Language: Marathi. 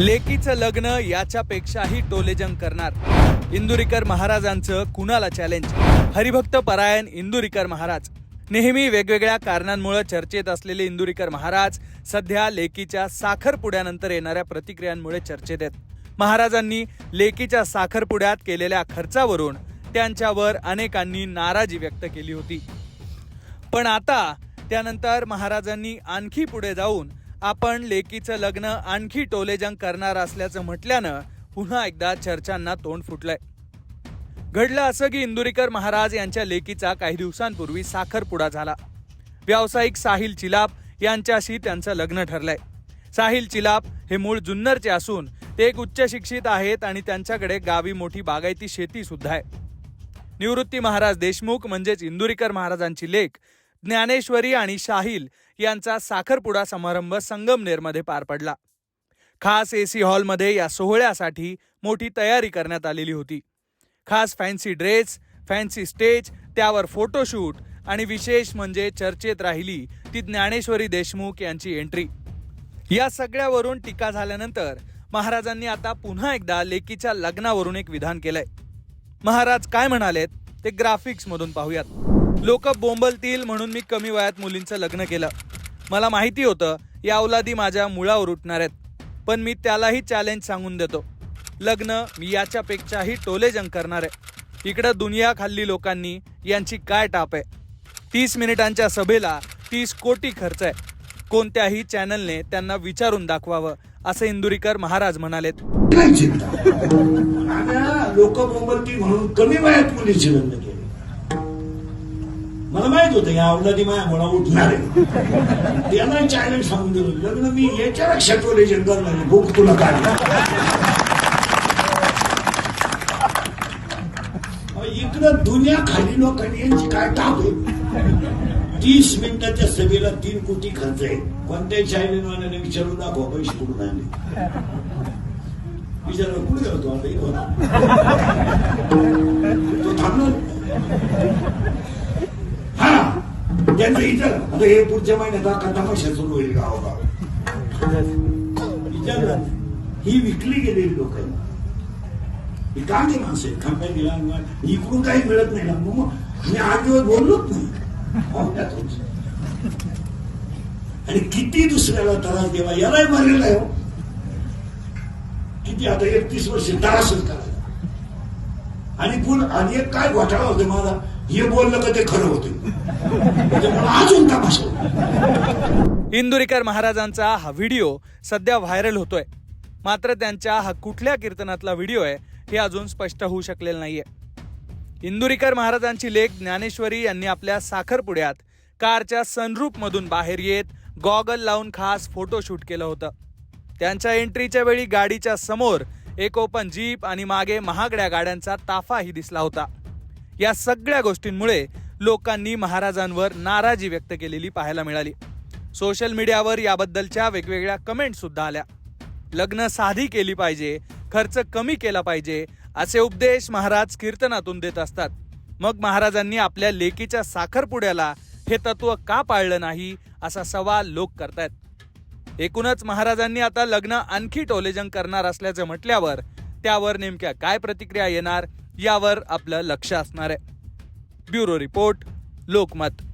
लेकीचं लग्न याच्यापेक्षाही टोलेजंग करणार. इंदुरीकर महाराजांचं कुणाला चॅलेंज हरिभक्त परायण इंदुरीकर महाराज. नेहमी वेगवेगळ्या कारणांमुळे चर्चेत असलेले इंदुरीकर महाराज सध्या लेकीच्या साखरपुड्यानंतर येणाऱ्या प्रतिक्रियांमुळे चर्चेत आहेत. महाराजांनी लेकीच्या साखरपुड्यात केलेल्या खर्चावरून त्यांच्यावर अनेकांनी नाराजी व्यक्त केली होती. पण आता त्यानंतर महाराजांनी आणखी पुढे जाऊन आपण लेकीचं लग्न आणखी टोलेजंग करणार असल्याचं म्हटल्यानं पुन्हा एकदा चर्चांना तोंड फुटलंय. घडलं असं की इंदुरीकर महाराज यांच्या लेकीचा काही दिवसांपूर्वी साखरपुडा झाला. व्यावसायिक साहिल चिलाप यांच्याशी त्यांचं लग्न ठरलंय. साहिल चिलाप हे मूळ जुन्नरचे असून ते एक उच्च शिक्षित आहेत आणि त्यांच्याकडे गावी मोठी बागायती शेती सुद्धा आहे. निवृत्ती महाराज देशमुख म्हणजेच इंदुरीकर महाराजांची लेख ज्ञानेश्वरी आणि शाहील यांचा साखरपुडा समारंभ संगमनेरमध्ये पार पडला. खास एसी हॉलमध्ये या सोहळ्यासाठी मोठी तयारी करण्यात आलेली होती. खास फॅन्सी ड्रेस फॅन्सी स्टेज त्यावर फोटोशूट आणि विशेष म्हणजे चर्चेत राहिली ती ज्ञानेश्वरी देशमुख यांची एंट्री. या सगळ्यावरून टीका झाल्यानंतर महाराजांनी आता पुन्हा एकदा लेकीच्या लग्नावरून एक विधान केलंय. महाराज काय म्हणालेत ते ग्राफिक्स मधून पाहूयात. लोक बोंबलतील म्हणून मी कमी वयात मुलींचं लग्न केलं. मला माहिती होतं या अवलादी माझ्या मुळावर उठणार आहेत. पण मी त्यालाही चॅलेंज सांगून देतो. लग्न मी याच्यापेक्षाही टोलेजंग करणार आहे. इकडं दुनिया खाल्ली लोकांनी यांची काय टाप आहे? तीस मिनिटांच्या सभेला तीस कोटी खर्च आहे. कोणत्याही चॅनलने त्यांना विचारून दाखवावं असं इंदुरीकर महाराज म्हणालेत. लोक म्हणून कमी वयात मुलीचे लग्न माहीत होतं या अवलादी माया मला उठणार आहे. त्याला चॅलेंज सांगून दिलं. लग्न मी याच्यापेक्षा टोलेजन करणार आहे. भूक तुला काढ इकडं दुनिया खाली लोकांनी यांची काय आहे? तीस मिनिटाच्या सभेला तीन कोटी खर्च आहे कोणत्याही चायनीजवाल्याने विचारून दाखवा पैसे कुठून आले विचारलं कुठे गेला तो आता? होता. तो थांबला. हा त्यांचं विचार आता हे पुढच्या महिन्यात अख्खा तमाशा सुरू होईल गावगाव. विचारलं ही विकली गेलेली लोक ही का ते माणसं आहेत? खांब्या दिला इकडून काही मिळत नाही. ना मग मी आठ दिवस बोललोच नाही. आणि किती दुसऱ्याला त्रास देवा? यालाही मारलेला आहे हो. किती आता एकतीस वर्ष त्रासच करायला. आणि पुन्हा आणि एक काय घोटाळा होते माझा? हे बोललं का ते खरं होतं अजून तमाशा इंदुरीकर महाराजांचा हा व्हिडिओ सध्या व्हायरल होतोय. मात्र त्यांच्या हा कुठल्या कीर्तनातला व्हिडिओ आहे हे अजून स्पष्ट होऊ शकलेलं नाहीये. इंदुरीकर महाराजांची लेख ज्ञानेश्वरी यांनी आपल्या साखरपुड्यात कारच्या सनरूप मधून बाहेर येत गॉगल लावून खास फोटोशूट केलं होतं. त्यांच्या एंट्रीच्या वेळी गाडीच्या समोर एक ओपन जीप आणि मागे महागड्या गाड्यांचा ताफाही दिसला होता. या सगळ्या गोष्टींमुळे लोकांनी महाराजांवर नाराजी व्यक्त केलेली पाहायला मिळाली. सोशल मीडियावर याबद्दलच्या वेगवेगळ्या कमेंट सुद्धा आल्या. लग्न साधी केली पाहिजे खर्च कमी केला पाहिजे असे उपदेश महाराज कीर्तनातून देत असतात. मग महाराजांनी आपल्या लेकीच्या साखरपुड्याला हे तत्व का पाळलं नाही असा सवाल लोक करतायत. एकूणच महाराजांनी आता लग्न आणखी टोलेजंग करणार असल्याचं म्हटल्यावर त्यावर नेमक्या काय प्रतिक्रिया येणार यावर आपलं लक्ष असणार आहे. Bureau report Lokmat.